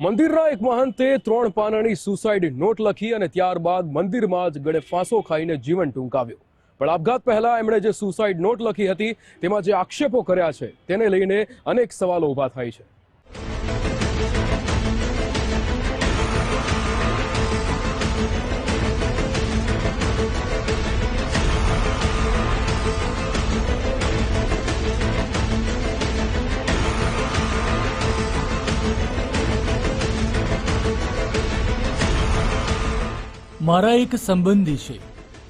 મંદિરના એક મહંતે ત્રણ પાનાની સુસાઇડ નોટ લખી અને ત્યારબાદ મંદિરમાં જ ગળે ફાંસો ખાઈને જીવન ટૂંકાવ્યું. પણ આપઘાત પહેલા એમણે જે સુસાઇડ નોટ લખી હતી, તેમાં જે આક્ષેપો કર્યા છે, તેને લઈને અનેક સવાલો ઊભા થાય છે. મારા એક સંબંધી છે,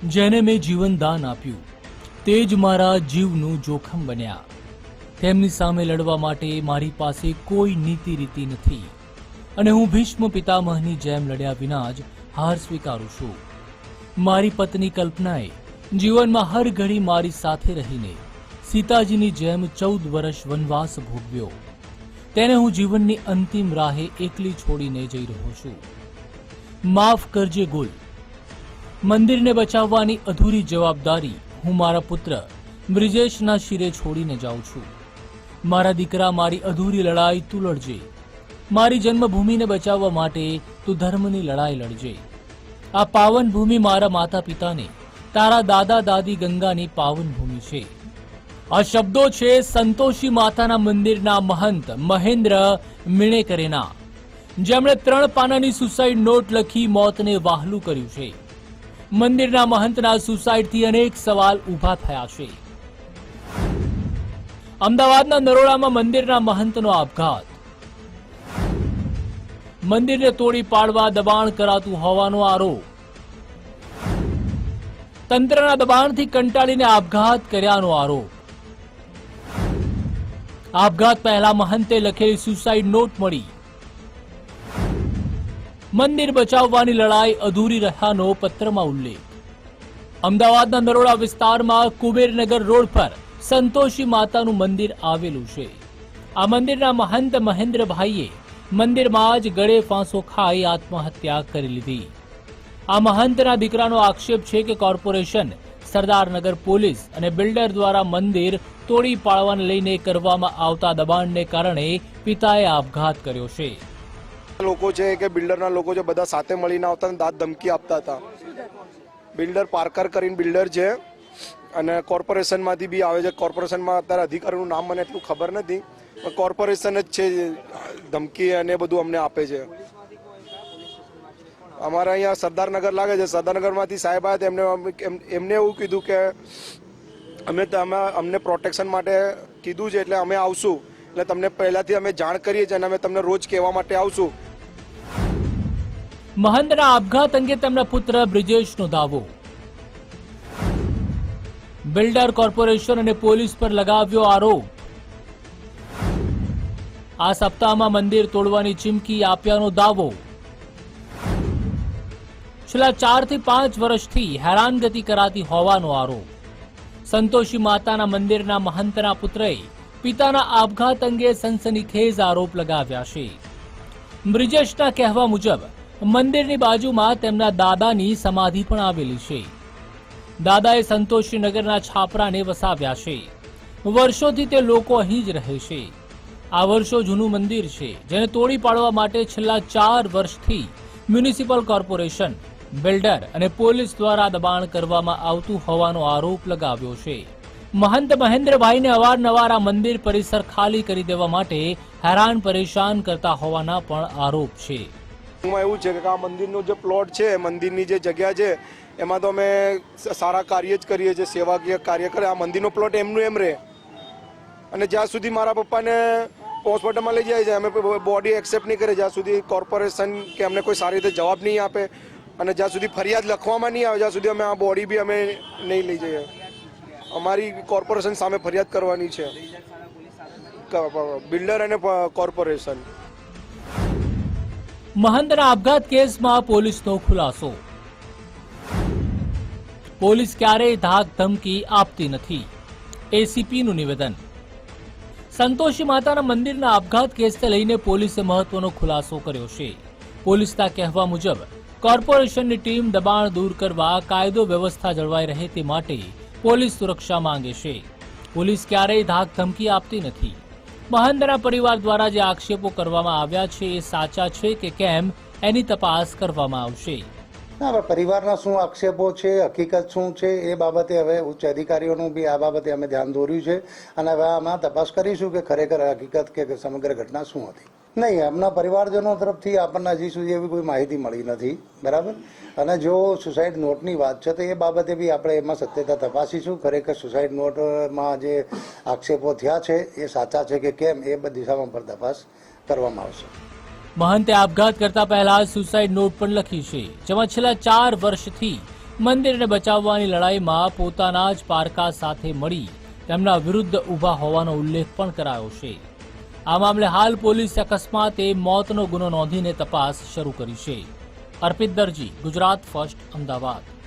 જેને મેં જીવનદાન આપ્યું. તે જ મારા જીવનું જોખમ બન્યા. તેમની સામે લડવા માટે મારી પાસે કોઈ નીતિ રીતિ નથી. અને હું ભીષ્મ પિતામહની જેમ લડ્યા વિના જ હાર સ્વીકારું છું. મારી પત્ની કલ્પનાએ જીવનમાં હર ઘડી મારી સાથે રહીને સીતાજીની જેમ ચૌદ વર્ષ વનવાસ ભોગવ્યો. તેને હું જીવનની અંતિમ રાહે એકલી છોડીને જઈ રહ્યો છું. માફ કરજે ગુલ મંદિરને બચાવવાની અધૂરી જવાબદારી હું મારા પુત્ર બ્રિજેશના શિરે છોડીને જાઉં છું. મારા દીકરા મારી અધૂરી લડાઈ તું લડજે. મારી જન્મભૂમિને બચાવવા માટે તું ધર્મની લડાઈ લડજે. આ પાવન ભૂમિ મારા માતા પિતાને તારા દાદા દાદી ગંગાની પાવન ભૂમિ છે. આ શબ્દો છે સંતોષી માતાના મંદિરના મહંત મહેન્દ્ર મિણેકરેના. જેમણે ત્રણ પાનાની સુસાઇડ નોટ લખી મોતને વાહલું કર્યું છે. મંદિરના મહંતના સુસાઇડથી અનેક સવાલ ઊભા થયા છે. અમદાવાદના નરોડામાં મંદિરના મહંતનો આપઘાત. મંદિરને તોડી પાડવા દબાણ કરાતું હોવાનો આરોપ. તંત્રના દબાણથી કંટાળીને આપઘાત કર્યાનો આરોપ. આપઘાત પહેલા મહંતે લખેલી સુસાઇડ નોટ મળી. મંદિર બચાવવાની લડાઈ અધૂરી રહ્યાનો પત્રમાં ઉલ્લેખ. અમદાવાદના નરોડા વિસ્તારમાં કુબેરનગર રોડ પર સંતોષી માતાનું મંદિર આવેલું છે. આ મંદિરના મહંત મહેન્દ્રભાઈએ મંદિરમાં જ ગળે ફાંસો ખાઈ આત્મહત્યા કરી લીધી. આ મહંતના દીકરાનો આક્ષેપ છે કે કોર્પોરેશન, સરદારનગર પોલીસ અને બિલ્ડર દ્વારા મંદિર તોડી પાડવાને લઈને કરવામાં આવતા દબાણને કારણે પિતાએ આપઘાત કર્યો છે. લોકો છે કે બિલ્ડરના લોકો છે, બધા સાથે મળીને આવતા અને દાંત ધમકી આપતા હતા. બિલ્ડર પાર્કર કરીને બિલ્ડર છે અને કોર્પોરેશનમાંથી બી આવે છે. કોર્પોરેશનમાં અત્યારે અધિકારીનું નામ મને એટલું ખબર નથી, પણ કોર્પોરેશન જ છે ધમકી અને બધું અમને આપે છે. અમારા અહીંયા સરદારનગર લાગે છે. સરદારનગરમાંથી સાહેબ આવ્યા એમને એમ- એમને એવું કીધું કે અમે તમે અમને પ્રોટેક્શન માટે કીધું છે, એટલે અમે આવશું. એટલે તમને પહેલાંથી અમે જાણ કરીએ છીએ અને અમે તમને રોજ કહેવા માટે આવશું. મહંતના આપઘાત અંગે તેમના પુત્ર બ્રિજેશનો દાવો. બિલ્ડર કોર્પોરેશન અને પોલીસ પર લગાવ્યો આરોપ. આ સપ્તાહમાં મંદિર તોડવાની ચીમકી આપ્યાનો દાવો. છેલ્લા ચારથી પાંચ વર્ષથી હેરાનગતિ કરાતી હોવાનો આરોપ. સંતોષી માતાના મંદિરના મહંતના પુત્રએ પિતાના આપઘાત અંગે સનસનીખેજ આરોપ લગાવ્યા છે. બ્રિજેશના કહેવા મુજબ મંદિરની બાજુમાં તેમના દાદાની સમાધિ પણ આવેલી છે. દાદાએ સંતોષીનગરના છાપરાને વસાવ્યા છે. વર્ષોથી તે લોકો અહીં જ રહે છે. આ વર્ષો જૂનું મંદિર છે, જેને તોડી પાડવા માટે છેલ્લા ચાર વર્ષથી મ્યુનિસિપલ કોર્પોરેશન, બિલ્ડર અને પોલીસ દ્વારા દબાણ કરવામાં આવતું હોવાનો આરોપ લગાવ્યો છે. મહંત મહેન્દ્રભાઈને અવારનવાર આ મંદિર પરિસર ખાલી કરી દેવા માટે હેરાન પરેશાન કરતા હોવાના પણ આરોપ છે. એમાં એવું છે કે આ મંદિરનો જે પ્લોટ છે, મંદિરની જે જગ્યા છે, એમાં તો અમે સારા કાર્ય જ કરીએ છીએ, સેવાકીય કાર્ય કરે. આ મંદિરનો પ્લોટ એમનું એમ રહે અને જ્યાં સુધી મારા પપ્પાને હોસ્પિટલમાં લઈ જાય છે, અમે બોડી એક્સેપ્ટ નહીં કરે, જ્યાં સુધી કોર્પોરેશન કે અમને કોઈ સારી રીતે જવાબ નહીં આપે અને જ્યાં સુધી ફરિયાદ લખવામાં નહીં આવે, જ્યાં સુધી અમે આ બોડી બી અમે નહીં લઈ જઈએ. અમારી કોર્પોરેશન સામે ફરિયાદ કરવાની છે. બિલ્ડર અને કોર્પોરેશન મહંતના આપઘાત કેસમાં પોલીસનો ખુલાસો. પોલીસ ક્યારેય ધાક ધમકી આપતી નથી. એસીપીનું નિવેદન. સંતોષી માતાના મંદિરના આપઘાત કેસને લઈને પોલીસે મહત્વનો ખુલાસો કર્યો છે. પોલીસના કહેવા મુજબ, કોર્પોરેશનની ટીમ દબાણ દૂર કરવા કાયદો વ્યવસ્થા જળવાઈ રહે તે માટે પોલીસ સુરક્ષા માંગે છે. પોલીસ ક્યારેય ધાક ધમકી આપતી નથી. મહંતના પરિવાર દ્વારા જે આક્ષેપો કરવામાં આવ્યા છે એ સાચા છે કે કેમ એની તપાસ કરવામાં આવશે. ના પરિવારના શું આક્ષેપો છે, હકીકત શું છે, એ બાબતે હવે ઉચ્ચ અધિકારીઓનું બી આ બાબતે અમે ધ્યાન દોર્યું છે. અને હવે આમાં તપાસ કરીશું કે ખરેખર હકીકત કે સમગ્ર ઘટના શું હતી. નહીં, એમના પરિવારજનો તરફથી આપણને હજી સુધી એવી કોઈ માહિતી મળી નથી, બરાબર? અને જો સુસાઇડ નોટની વાત છે, તો એ બાબતે બી આપણે એમાં સત્યતા તપાસીશું. ખરેખર સુસાઇડ નોટમાં જે આક્ષેપો થયા છે, એ સાચા છે કે કેમ, એ બધી દિશામાં પર તપાસ કરવામાં આવશે. મહંતે આપઘાત કરતા પહેલા સુસાઇડ નોટ પણ લખી છે. જેમાં છેલ્લા ચાર વર્ષથી મંદિરને બચાવવાની લડાઈમાં પોતાના જ પારકા સાથે મળી તેમના વિરુદ્ધ ઊભા હોવાનો ઉલ્લેખ પણ કરાયો છે. આ મામલે હાલ પોલીસે અકસ્માતે મોતનો ગુનો નોંધીને તપાસ શરૂ કરી છે. અર્પિત દરજી, ગુજરાત ફર્સ્ટ, અમદાવાદ.